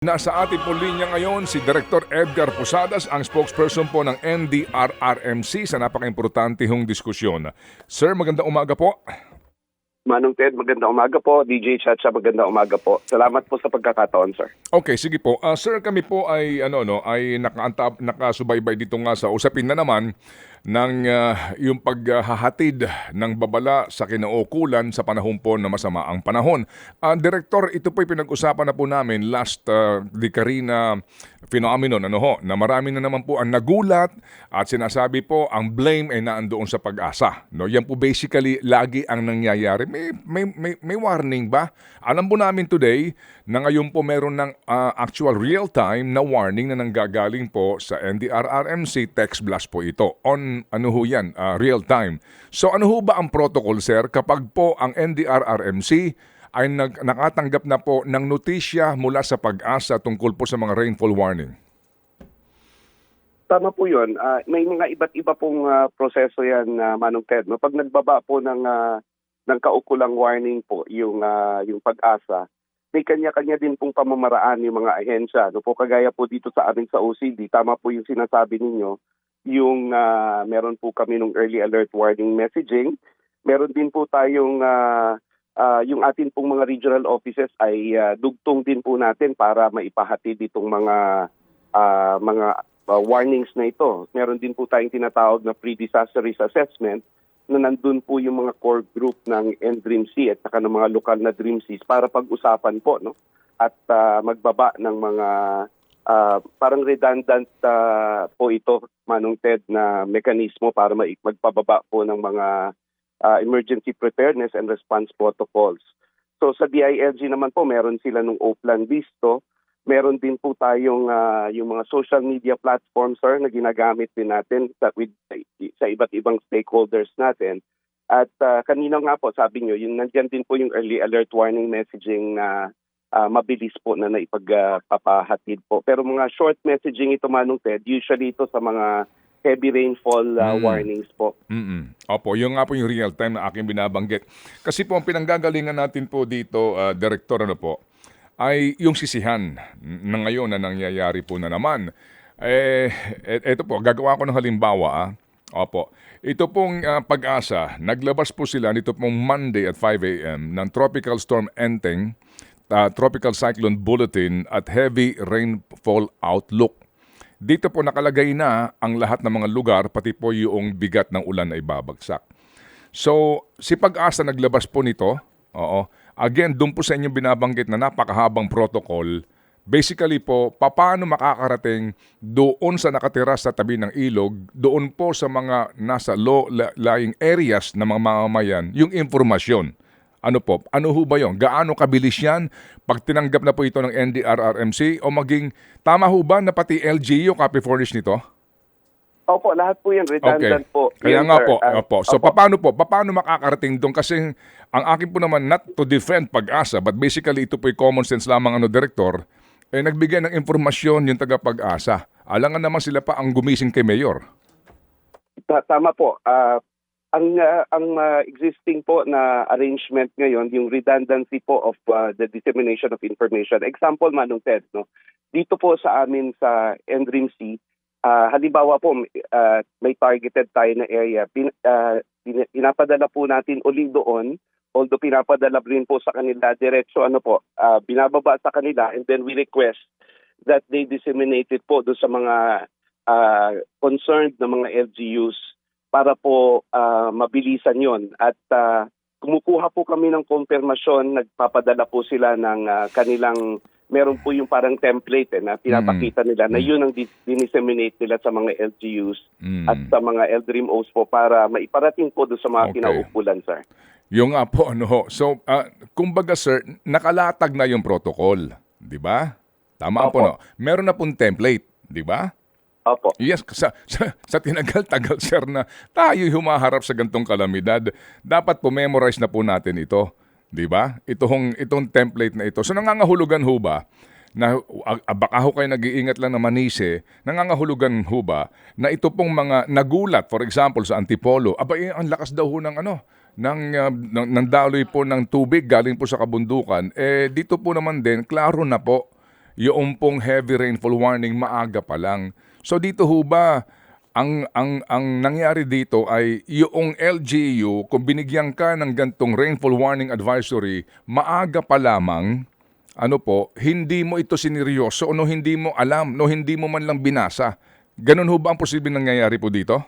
Nasa ating po linya ngayon si Director Edgar Posadas, ang spokesperson po ng NDRRMC sa napaka-importante hong diskusyon. Sir, magandang umaga po. Manong Ted, magandang umaga po. DJ Chacha, magandang umaga po. Salamat po sa pagkakataon, sir. Okay, sige po. Ah, sir, kami po ay ano no, ay nakaanta, nakasubaybay dito nga sa usapin na naman ng ah, yung paghahatid ng babala sa kinaukulan sa panahon po na masama ang panahon. Ah, Director, ito po ay pinag-usapan na po namin last uh, Dicarina phenomenon ano ho, na marami na naman po ang nagulat at sinasabi po ang blame ay naandoon sa pag-asa. No, yan po basically lagi ang nangyayari. May may may, may warning ba? Alam po namin today na ngayon po meron ng ah, actual real-time na warning na nanggagaling po sa NDRRMC text blast po ito. On ano ho yan, ah, real-time. So ano ho ba ang protocol sir kapag po ang NDRRMC ay nag, nakatanggap na po ng notisya mula sa pag-asa tungkol po sa mga rainfall warning? Tama po yun. Ah, may mga iba't iba pong ah, proseso yan, uh, Manong Ted. No? Pag nagbaba po ng, ah, ng kaukulang warning po yung, ah, yung pag-asa, may kanya-kanya din pong pamamaraan yung mga ahensya. No? Po, kagaya po dito sa amin sa OCD, tama po yung sinasabi ninyo, yung ah, meron po kami ng early alert warning messaging. Meron din po tayong ah, ah, yung atin pong mga regional offices ay ah, dugtong din po natin para maipahatid itong mga ah, mga ah, warnings na ito. Meron din po tayong tinatawag na pre-disaster risk assessment na nandun po yung mga core group ng NDRIMC at saka ng mga lokal na DRIMCs para pag-usapan po no at ah, magbaba ng mga ah, parang redundant ah, po ito Manong Ted na mekanismo para magpababa po ng mga ah, emergency preparedness and response protocols. So sa DILG naman po meron sila nung Oplan Visto meron din po tayong ah, yung mga social media platforms sir na ginagamit din natin sa with sa iba't ibang stakeholders natin. At ah, kanina nga po sabi niyo yung nandiyan din po yung early alert warning messaging na ah, mabilis po na naipagpapahatid po. Pero mga short messaging ito manong Ted, usually ito sa mga heavy rainfall ah, Mm. warnings po. Mm-mm. Opo, yung nga po yung real time na aking binabanggit. Kasi po ang pinanggagalingan natin po dito, ah, Director, ano po, ay yung sisihan na ngayon na nangyayari po na naman. Eh, et- eto po, gagawa ko ng halimbawa. Ah. Opo. Ito pong ah, pag-asa, naglabas po sila nito pong Monday at 5 a.m. ng Tropical Storm Enteng, ah, Tropical Cyclone Bulletin at Heavy Rainfall Outlook. Dito po nakalagay na ang lahat ng mga lugar, pati po yung bigat ng ulan ay babagsak. So, si Pag-asa naglabas po nito. Oo. Again, doon po sa inyong binabanggit na napakahabang protocol. Basically po, paano makakarating doon sa nakatira sa tabi ng ilog, doon po sa mga nasa low-lying areas ng mga mamamayan, yung informasyon. Ano po? Ano ho ba yun? Gaano kabilis yan pag tinanggap na po ito ng NDRRMC o maging tama ho ba na pati LGU copy furnish nito? Opo, lahat po yan redundant po. Kaya Yan, nga sir. po, Ah, opo. So opo. paano po? Paano makakarating doon? Kasi ang akin po naman not to defend pag-asa but basically ito po common sense lamang ano director eh nagbigay ng informasyon yung taga-pag-asa. Alangan naman sila pa ang gumising kay Mayor. Ta- Tama po. Ah, ang ah, ang ah, existing po na arrangement ngayon, yung redundancy po of ah, the dissemination of information. Example, Manong Ted, no? Dito po sa amin sa NDRIMC, ah, halimbawa po ah, may targeted tayo na area. Pin, pin- pinapadala po natin uli doon although pinapadala rin po sa kanila diretso ano po ah, binababa sa kanila and then we request that they disseminate it po do sa mga ah, concerned na mga LGUs para po ah, mabilisan yon at ah, kumukuha po kami ng konfirmasyon nagpapadala po sila ng ah, kanilang meron po yung parang template eh, na pinapakita nila na yun ang dinisseminate nila sa mga LGUs Mm. at sa mga LDRIMOs po para maiparating po do sa mga Okay. kinaukulan sir. Yung nga po, ano. So, ah, kumbaga sir, nakalatag na yung protocol. Di ba? Tama po, Opo. no? Meron na pong template. Di ba? Opo. Yes, sa, sa, sa tinagal-tagal, sir, na tayo humaharap sa gantong kalamidad, dapat po memorize na po natin ito. Di ba? Itong, itong template na ito. So nangangahulugan ho ba na ah, baka ho kayo nag-iingat lang na manise, nangangahulugan ho ba na ito pong mga nagulat, for example, sa Antipolo, aba, eh, ang lakas daw ho ng ano, ng, ah, ng, ng daloy po ng tubig galing po sa kabundukan, eh dito po naman din, klaro na po yung pong heavy rainfall warning maaga pa lang. So dito ho ba, ang, ang, ang nangyari dito ay yung LGU, kung binigyan ka ng gantong rainfall warning advisory, maaga pa lamang, ano po, hindi mo ito sineryoso o no hindi mo alam, no hindi mo man lang binasa. Ganun ho ba ang posibleng nangyayari po dito?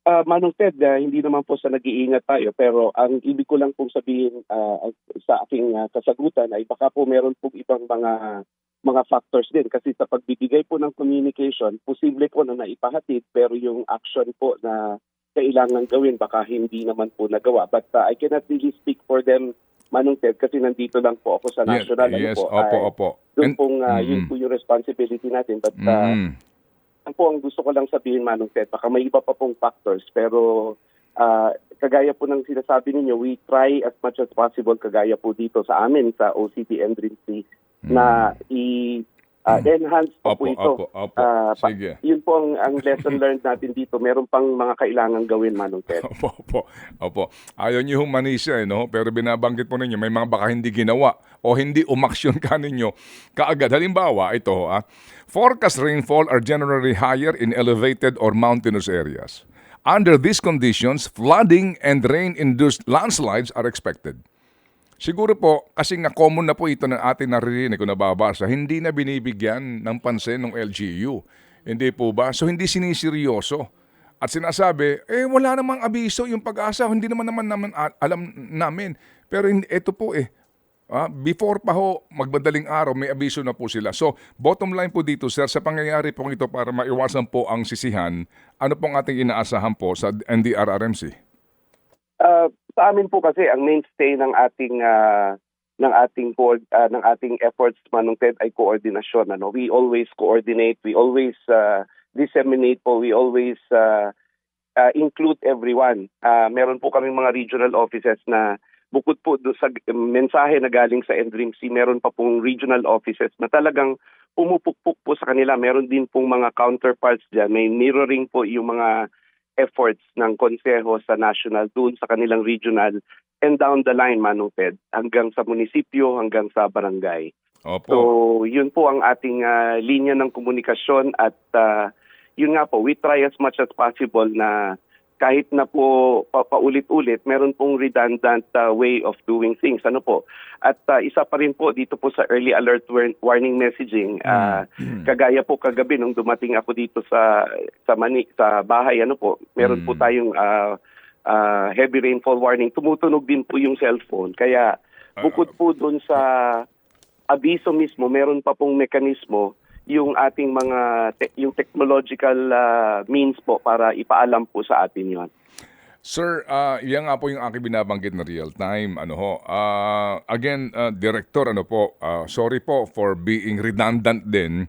Ah, Manong Ted, ah, hindi naman po sa nag-iingat tayo pero ang ibig ko lang pong sabihin ah, sa aking ah, kasagutan ay baka po meron pong ibang mga mga factors din kasi sa pagbibigay po ng communication, posible po na naipahatid pero yung action po na kailangan gawin baka hindi naman po nagawa. But ah, I cannot really speak for them, Manong Ted, kasi nandito lang po ako sa Yes, national. ano yes, po, opo, ay, opo. Doon pong ah, yun Mhm. po yung responsibility natin. But ah, Mhm. ang po ang gusto ko lang sabihin, Manong Ted, baka may iba pa pong factors, pero ah, kagaya po ng sinasabi ninyo, we try as much as possible, kagaya po dito sa amin, sa OCPM Dream Sea, na i-enhance po, po Opo, ito. opo, opo. Ah, pa- Sige. yun po ang, ang lesson learned natin dito. Meron pang mga kailangan gawin, Manong Ted. Opo, opo, opo. Ayaw niyo humanisya, eh, no? pero binabanggit po ninyo, may mga baka hindi ginawa o hindi umaksyon ka ninyo kaagad. Halimbawa, ito, ah, forecast rainfall are generally higher in elevated or mountainous areas. Under these conditions, flooding and rain-induced landslides are expected. Siguro po, kasi nga common na po ito ng ating naririnig kung nababasa, hindi na binibigyan ng pansin ng LGU. Hindi po ba? So hindi siniseryoso. At sinasabi, eh wala namang abiso yung pag-asa, hindi naman naman naman alam namin. Pero ito po eh, ah, before pa ho, magbadaling araw, may abiso na po sila. So, bottom line po dito, sir, sa pangyayari pong ito para maiwasan po ang sisihan, ano pong ating inaasahan po sa NDRRMC? Ah, sa amin po kasi ang mainstay ng ating ah, ng ating ah, ng ating efforts manong Ted ay coordination ano. We always coordinate we always ah, disseminate po we always ah, ah, include everyone. Ah, meron po kaming mga regional offices na bukod po do sa mensahe na galing sa Endrim Sea meron pa pong regional offices na talagang pumupukpuk po sa kanila. Meron din pong mga counterparts diyan may mirroring po yung mga efforts ng konseho sa national doon sa kanilang regional and down the line Manong Ted hanggang sa munisipyo hanggang sa barangay. Opo. So yun po ang ating ah, linya ng komunikasyon at ah, yun nga po we try as much as possible na kahit na po pa- paulit-ulit meron pong redundant ah, way of doing things. Ano po? At ah, isa pa rin po dito po sa early alert war- warning messaging ah, kagaya po kagabi nung dumating ako dito sa sa Mani sa bahay ano po? Meron po Mm. tayong ah, ah, heavy rainfall warning. Tumutunog din po yung cellphone. Kaya bukod po doon sa abiso mismo meron pa pong mekanismo yung ating mga te- yung technological ah, means po para ipaalam po sa atin yon Sir, ah yan nga po yung aking binabanggit na real time. Ano ho? Ah, again, ah, Director, ano po, ah, sorry po for being redundant din.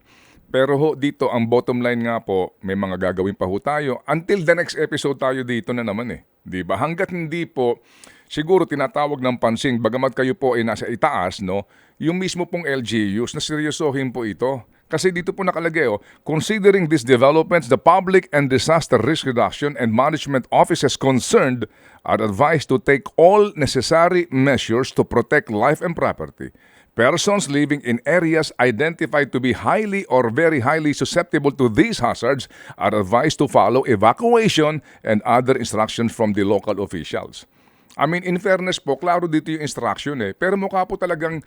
Pero ho, dito, ang bottom line nga po, may mga gagawin pa ho tayo. Until the next episode tayo dito na naman eh. Di ba? Hanggat hindi po, siguro tinatawag ng pansin, bagamat kayo po ay nasa itaas, no? Yung mismo pong LGUs, na seryosohin po ito. Kasi dito po nakalagay, oh, considering these developments, the Public and Disaster Risk Reduction and Management Offices concerned are advised to take all necessary measures to protect life and property. Persons living in areas identified to be highly or very highly susceptible to these hazards are advised to follow evacuation and other instructions from the local officials. I mean, in fairness po, klaro dito yung instruction eh. Pero mukha po talagang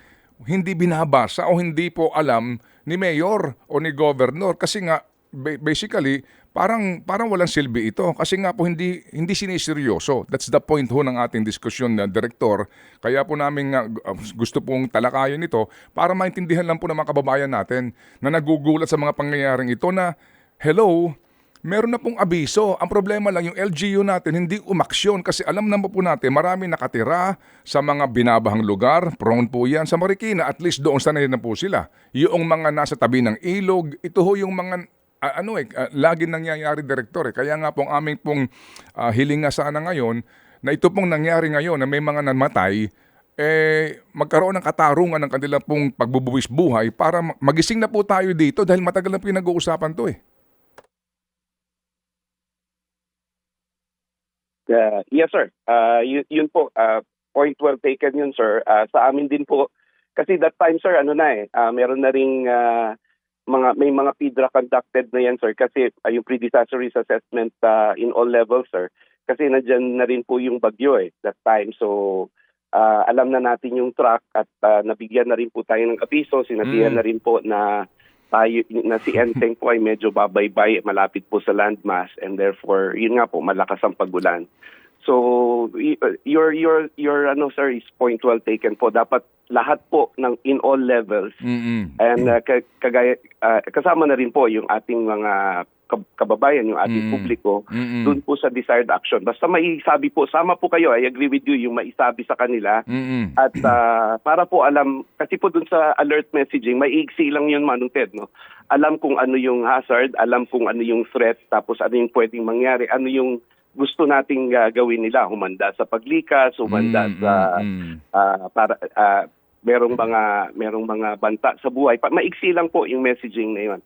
hindi binabasa o hindi po alam ni mayor o ni governor kasi nga ba- basically parang parang walang silbi ito kasi nga po hindi hindi siniseryoso. That's the point ho ng ating diskusyon na direktor. Kaya po namin uh, gusto pong talakayin ito para maintindihan lang po ng mga kababayan natin na nagugulat sa mga pangyayaring ito na hello, meron na pong abiso. Ang problema lang yung LGU natin hindi umaksyon kasi alam naman po natin marami nakatira sa mga binabahang lugar. Prone po yan sa Marikina. At least doon sanay na po sila. Yung mga nasa tabi ng ilog, ito ho yung mga ah, ano eh, ah, lagi nangyayari direktor eh. Kaya nga pong aming pong ah, hiling nga sana ngayon na ito pong nangyari ngayon na may mga namatay eh, magkaroon ng katarungan ng kanilang pong pagbubuwis buhay para ma- magising na po tayo dito dahil matagal na pinag-uusapan to eh. Uh, yes, sir. Uh, yun, yun po, uh, point well taken yun, sir. Uh, sa amin din po, Kasi that time, sir, ano na eh, ah, meron na ring ah, mga, may mga PIDRA conducted na yan, sir, kasi ah, yung predecessor risk assessment ah, in all levels, sir. Kasi nandyan na rin po yung bagyo eh, that time. So, ah, alam na natin yung track at ah, nabigyan na rin po tayo ng abiso, sinabihan Mm. na rin po na tayo na si Enteng po ay medyo babaybay, malapit po sa landmass and therefore, yun nga po, malakas ang pagulan. So, y- your your your ano sir is point well taken po. Dapat lahat po ng in all levels Mm-mm. and uh, ka- kagaya uh, kasama na rin po yung ating mga kababayan, yung ating Mm. publiko Mm-mm. doon po sa desired action. Basta maisabi po, sama po kayo, I agree with you, yung maisabi sa kanila Mm-mm. at ah, para po alam, kasi po dun sa alert messaging, may iksi lang yun Manong Ted, no? Alam kung ano yung hazard, alam kung ano yung threat, tapos ano yung pwedeng mangyari, ano yung gusto nating ah, gawin nila, humanda sa paglikas, humanda Mm, sa ah, para ah, merong mga merong mga banta sa buhay. Pa, maiksi lang po yung messaging na yun.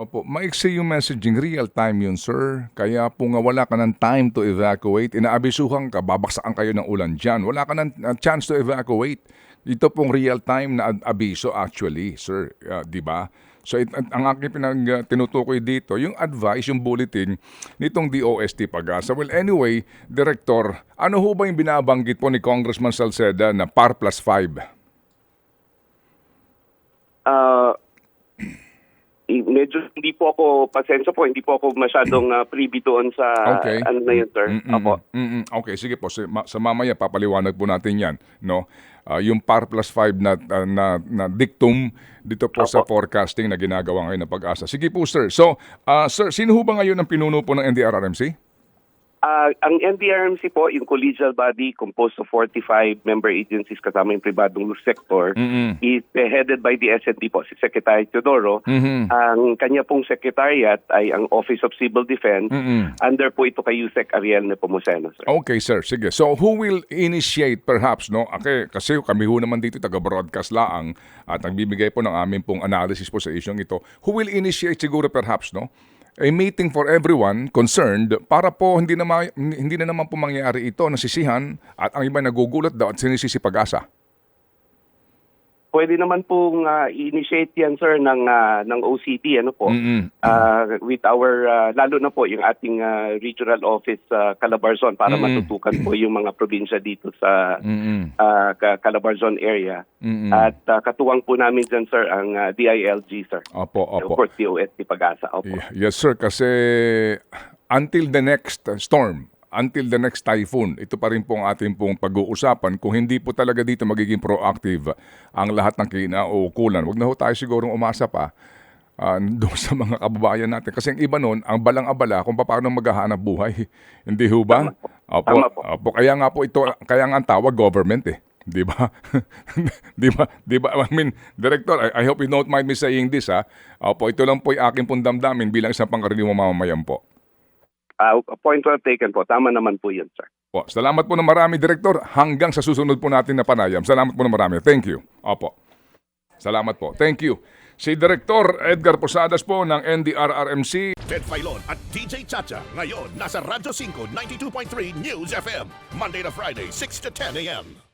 Opo, maiksi yung messaging, real time yun, sir. Kaya po nga wala ka ng time to evacuate. Inaabisuhan ka, babaksakan kayo ng ulan dyan. Wala ka ng uh, chance to evacuate. Ito pong real time na abiso actually, sir. Uh, di ba? So it, ang aking pinag, uh, tinutukoy dito, yung advice, yung bulletin nitong DOST Pag-asa. Well, anyway, Director, ano ho ba yung binabanggit po ni Congressman Salceda na par plus 5? Ah, i- medyo hindi po ako, pasensya po, hindi po ako masyadong ah, privy doon sa Okay. ano na yun, sir. Mm-mm. Opo. Mm-mm. Okay, sige po. Sa, ma- sa mamaya, papaliwanag po natin yan. No? Ah, yung par plus 5 na, ah, na, na dictum dito po sa Opo. forecasting na ginagawa ngayon ng pag-asa. Sige po, sir. So, ah, sir, sino ho ba ngayon ang pinuno po ng NDRRMC? Ah, ang NDRMC po, yung collegial body composed of 45 member agencies kasama yung pribadong sector, Mm-mm. is eh, headed by the SND po, si Secretary Teodoro. Mhm. Ang kanya pong secretariat ay ang Office of Civil Defense. Mm-mm. Under po ito kay Yusek Ariel Nepomuceno, sir. Okay, sir. Sige. So, who will initiate perhaps, no? Okay, kasi kami ho naman dito taga-broadcast laang at nagbibigay po ng amin pong analysis po sa isyong ito. Who will initiate siguro perhaps, no? A meeting for everyone concerned para po hindi na, hindi na naman po mangyari ito nasisihan at ang iba nagugulat daw at sinisisi pag-asa. Pwede naman pong ah, i-initiate yan, sir, ng, ah, ng OCT, ano po, Mm-mm. ah, with our, ah, lalo na po yung ating ah, regional office sa Calabarzon para Mm. matutukan po yung mga probinsya dito sa Mm-mm. ah, Ca- Calabarzon area. Mm-mm. At ah, katuwang po namin dyan, sir, ang ah, DILG, sir. Opo, Of opo. course, DOST Pag-asa. Opo. Yes, sir. Kasi until the next uh, storm, until the next typhoon, ito pa rin po ang ating pong pag-uusapan. Kung hindi po talaga dito magiging proactive ang lahat ng kinauukulan, wag na ho tayo sigurong umasa pa ah, doon sa mga kababayan natin. Kasi ang iba noon, ang balang-abala kung paano maghahanap buhay. Hindi ho ba? Opo, Tama po. opo. Kaya nga po ito, kaya nga ang tawag government eh. Di ba? Di ba? Di ba? I mean, Director, I, I hope you don't mind me saying this ha. Opo, ito lang po yung aking pong damdamin bilang isang pangkaraniwang mamamayan po. Ah, point well taken po. Tama naman po yun, sir. Po, salamat po ng marami, Director. Hanggang sa susunod po natin na panayam. Salamat po ng marami. Thank you. Opo. Salamat po. Thank you. Si Director Edgar Posadas po ng NDRRMC. Ted Filon at DJ Chacha. Ngayon, nasa Radyo 5, 92.3 News FM. Monday to Friday, 6 to 10 a.m.